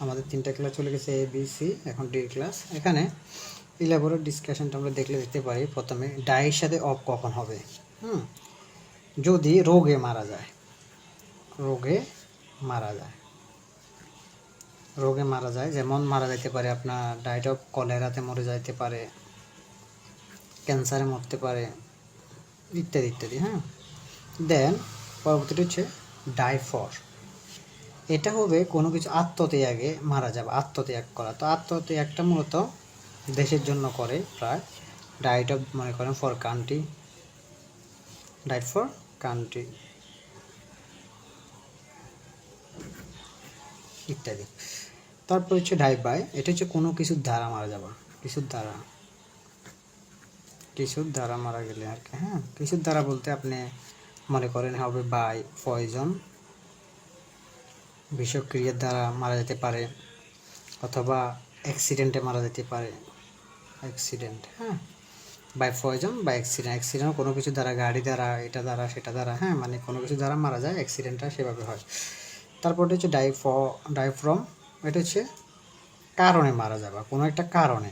আমাদের তিনটা ক্লাস চলে গেছে এ বি সি এখন ডি ক্লাস এখানে ইলাবোরেট ডিসকাশনটা আমরা দেখলে দেখতে পারি। প্রথমে ডায়ের সাথে অফ কখন হবে? হুম? যদি রোগে মারা যায়। রোগে মারা যায়। রোগে মারা যায়, যেমন মারা যাইতে পারে আপনার ডায়েট অফ কলেরাতে মরে যাইতে পারে, ক্যান্সারে মরতে পারে, ইত্যাদি ইত্যাদি হ্যাঁ? দেন, পরবর্তীটা হচ্ছে ডাইফর। এটা হবে কোনো কিছু আত্মত্যাগে মারা যাবে, আত্মত্যাগ করা। তো আত্মত্যাগটা মূলত দেশের জন্য করে প্রায়। ডায়েট অফ মনে করেন for country died for country ইত্যাদি। তারপর হচ্ছে ডাইভ বাই এটা হচ্ছে কোনো কিছুর দ্বারা মারা যাওয়া। কিছুর দ্বারা। কিছুর দ্বারা মারা গেলে আর কি হ্যাঁ? কিছুর দ্বারা বলতে আপনি মনে করেন হবে বাই পয়জন বিষক্রিয়ার দ্বারা মারা যেতে পারে অথবা অ্যাক্সিডেন্টে মারা যেতে পারে। অ্যাক্সিডেন্ট হ্যাঁ? বাই পয়জন বা অ্যাক্সিডেন্ট অ্যাক্সিডেন্ট কোনো কিছু দ্বারা, গাড়ি দ্বারা, এটা দ্বারা, সেটা দ্বারা হ্যাঁ? মানে কোনো কিছু দ্বারা মারা যায় অ্যাক্সিডেন্টটা সেভাবে হয়। তারপরটা হচ্ছে ডাইফ ডাইফ্রম এটা হচ্ছে কারণে মারা যাওয়া, কোনো একটা কারণে।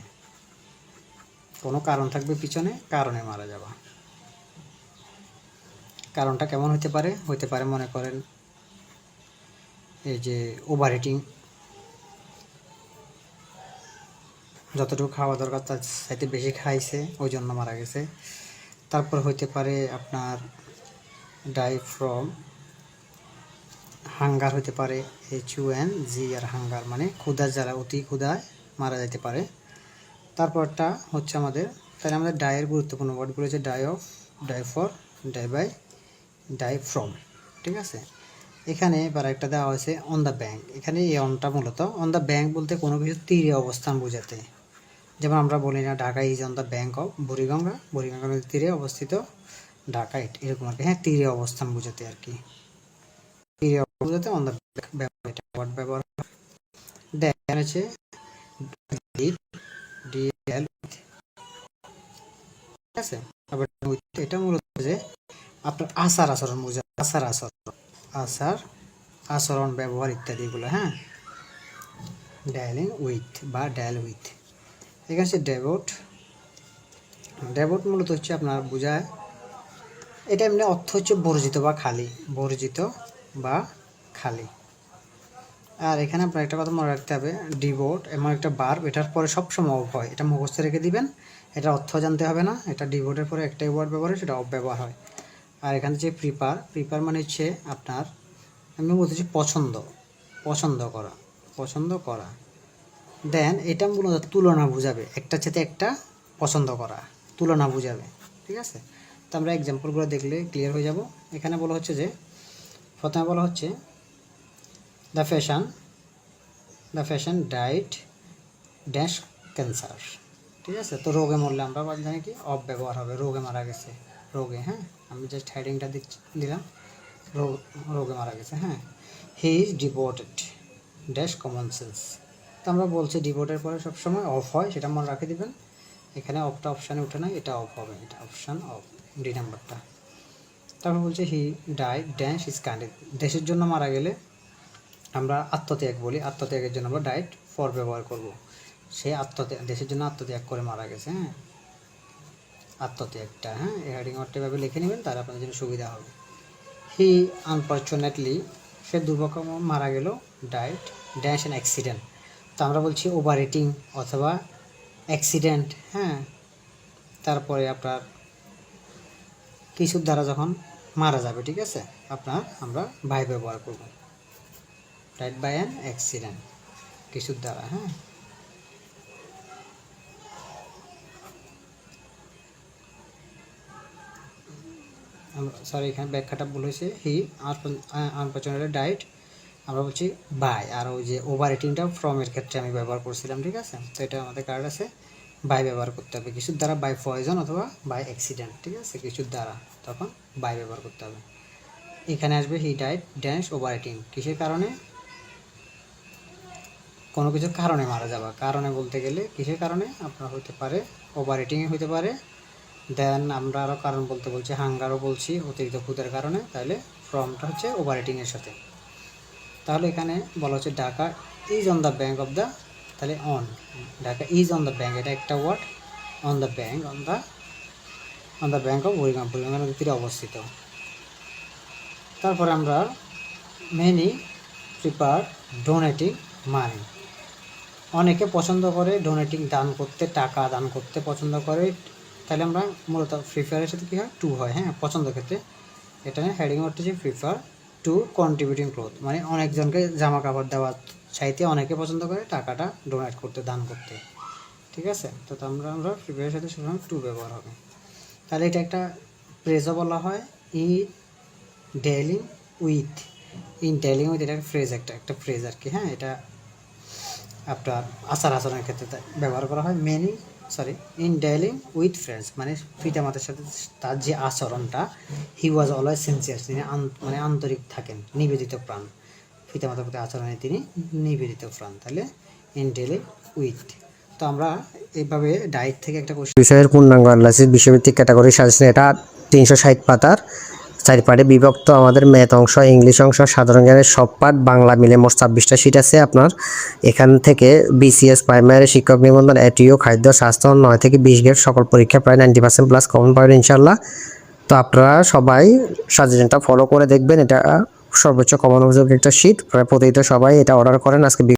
কোনো কারণ থাকবে পিছনে, কারণে মারা যাওয়া। কারণটা কেমন হতে পারে? হতে পারে, মনে করেন এই যে ওভার হিটিং যতটুকু খাওয়া দরকার তার সাথে বেশি খাইছে, ওই জন্য মারা গেছে। তারপর হইতে পারে আপনার ডাই ফ্রম হাঙ্গার হতে পারে H U N G R hunger মানে ক্ষুধার জ্বালা অতি ক্ষুধায় মারা যেতে পারে। তারপরটা হচ্ছে আমাদের, তাহলে আমাদের ডায়ের গুরুত্বপূর্ণ ওয়ার্ডগুলো হচ্ছে die of die for die by die from ঠিক আছে? এখানে এবার একটা দেওয়া হয়েছে অন দ্য ব্যাঙ্ক এখানে এই অনটা মূলত অন দ্য ব্যাঙ্ক বলতে কোনো কিছু তীরে অবস্থান বোঝাতে। যেমন আমরা বলি না Dhaka is on the bank of Buriganga. Buriganga নদীর তীরে অবস্থিত ঢাকা এরকম আর কি। হ্যাঁ তীরে অবস্থান বোঝাতে আর কি। তীরে বোঝাতে অন দ্য ব্যবহার এটা ওয়ার্ড ব্যবহার। দেন আছে ঠিক আছে? এটা মূলত যে আপনার আচার আচরণ বোঝা আচার আচরণ। আচার, আচরণ, ব্যবহার ইত্যাদিগুলো হ্যাঁ? ডায়ালিং উইথ বা ডায়াল উইথ। এখানে হচ্ছে ডেভোট। ডেভোট মূলত হচ্ছে আপনার বোঝায়, এটা এমনি অর্থ হচ্ছে বর্জিত বা খালি, বর্জিত বা খালি। আর এখানে আপনার একটা কথা মনে রাখতে হবে, ডিভোট এমন একটা বার্ব এটার পরে সবসময় অফ হয়, এটা মুখস্থ রেখে দিবেন এটা অর্থ জানতে হবে না, এটা ডিভোটের পরে একটাই ওয়ার্ড ব্যবহার হয়, সেটা অফ ব্যবহার হয়। আর এখানে যে প্রিপার প্রিপার মানে হচ্ছে আপনার, আমি বলতেছি পছন্দ পছন্দ করা পছন্দ করা। দেন এটা মূলত তুলনা বুঝাবে একটা সাথে একটা পছন্দ করা, তুলনা বুঝাবে, ঠিক আছে? তো আমরা এক্সাম্পলগুলো দেখলে ক্লিয়ার হয়ে যাব। এখানে বলা হচ্ছে যে, প্রথমে বলা হচ্ছে the patient the patient died dash cancer ঠিক আছে? তো রোগে মরলে আমরা জানি কি? অফ ব্যবহার হবে, রোগে মারা গেছে। রোগে হ্যাঁ? আমি জাস্ট হেডিংটা দিলাম। রোগ মারা গেছে হ্যাঁ? He is devoted dash common sense তো আমরা বলছি ডিভোটের পরে সবসময় অফ হয়, সেটা মনে রাখে দিবেন। এখানে অফটা অপশানে উঠে না, এটা অফ হবে, এটা অপশান অফ ডি নাম্বারটা তারপর বলছে হি ডাই ড্যাশ ইজ কাইন্ডেড দেশের জন্য মারা গেলে আমরা আত্মত্যাগ বলি, আত্মত্যাগের জন্য আমরা ডায়েট ফর ব্যবহার করব। সে আত্মত্যাগ, দেশের জন্য আত্মত্যাগ করে মারা গেছে হ্যাঁ? আত্মত্যাগটা হ্যাঁ? এই হেডিং ওয়ার্ডটা এভাবে লিখে নেবেন, তাহলে আপনাদের জন্য সুবিধা হবে। হি আনফর্চুনেটলি সে দুর্ভাগ্য মারা গেল ডায়েট ড্যাশ অ্যান্ড অ্যাক্সিডেন্ট তো আমরা বলছি ওভার রেটিং অথবা অ্যাক্সিডেন্ট হ্যাঁ? তারপরে আপনার কিছুর দ্বারা যখন মারা যাবে, ঠিক আছে? আপনার আমরা বাই ব্যবহার করব। ডাইট বাই অ্যান অ্যাক্সিডেন্ট কিছুর দ্বারা হ্যাঁ? সরি এখানে ব্যাখ্যাটা হয়েছে। হি আনফর্চুনেটলি ডাইট আমরা বলছি বাই আর ওই যে ওভার রেটিংটা ফ্রমের ক্ষেত্রে আমি ব্যবহার করছিলাম, ঠিক আছে? তো এটা আমাদের কার্ড আছে। বাই ব্যবহার করতে হবে। কিছুর দ্বারা বাই পয়জন অথবা বাই অ্যাক্সিডেন্ট ঠিক আছে? কিছুর দ্বারা তখন বাই ব্যবহার করতে হবে। এখানে আসবে হি ডাইট ড্যান্স ওভার রেটিং কিসের কারণে? কোনো কিছুর কারণে মারা যাওয়া। কারণে বলতে গেলে কিসের কারণে? আপনার হতে পারে ওভার রেটিংয়ে হতে পারে দেন আমরা আরও কারণ বলতে বলছি, হাঙ্গারও বলছি, অতিরিক্ত ক্ষুদের কারণে। তাহলে ফর্মটা হচ্ছে ওভার রেটিংয়ের সাথে। তাহলে এখানে বলা হচ্ছে Dhaka is on the bank of the তাহলে on Dhaka is on the bank এটা একটা word on the bank on the on the bank of Buriganga Buriganga তীরে অবস্থিত। তারপরে আমরা মেনি প্রিপার ডোনেটিং মানি অনেকে পছন্দ করে ডোনেটিং দান করতে, টাকা দান করতে পছন্দ করে। তাহলে আমরা মূলত ফ্রি ফায়ারের সাথে কী হয়? টু হয় হ্যাঁ? পছন্দ ক্ষেত্রে। এটা হেডিং হচ্ছে free fire to contributing cloth মানে অনেকজনকে জামা কাপড় দেওয়া চাইতে অনেকে পছন্দ করে টাকাটা ডোনেট করতে, দান করতে। ঠিক আছে? তো তো আমরা ফ্রি ফায়ারের সাথে সুতরাং টু ব্যবহার হবে। তাহলে এটা একটা প্রেজও বলা হয়, ই dealing with in dealing with এটা ফ্রেজ একটা একটা ফ্রেজ আর কি হ্যাঁ? এটা আপনার আচার আচরণের ক্ষেত্রে ব্যবহার করা হয়। Many sorry in dealing with friends মানে পিতামাতার সাথে তার যে আচরণটা হি ওয়াজ অলওয়েজ সিনসিয়ার তিনি মানে আন্তরিক থাকেন, নিবেদিত প্রাণ। পিতামাতার প্রতি আচরণে তিনি নিবেদিত প্রাণ। তাহলে ইন ডেলিং উইথ তো আমরা এইভাবে ডায়েট থেকে একটা বিষয়ের পূর্ণাঙ্গ অ্যানালাইসিস বিষয়ভিত্তিক ক্যাটাগরি সাজেশন, এটা তিনশো ষাট পাতার। চারি পার্টে বিভক্ত আমাদের ম্যাথ অংশ, ইংলিশ অংশ, সাধারণ জ্ঞানের সব পাঠ বাংলা মিলে মোট ছাব্বিশটা সিট আছে আপনার। এখান থেকে বিসিএস প্রাইমারি শিক্ষক নিবন্ধন এটিও খাদ্য, স্বাস্থ্য, নয় থেকে বিশ গ্রেড সকল পরীক্ষা প্রায় নাইনটি পার্সেন্ট প্লাস কমন পাবেন ইনশাল্লাহ তো আপনারা সবাই সাজেশনটা ফলো করে দেখবেন, এটা সর্বোচ্চ কমন উপযোগী একটা শীট প্রতিদিন সবাই এটা অর্ডার করেন, আজকে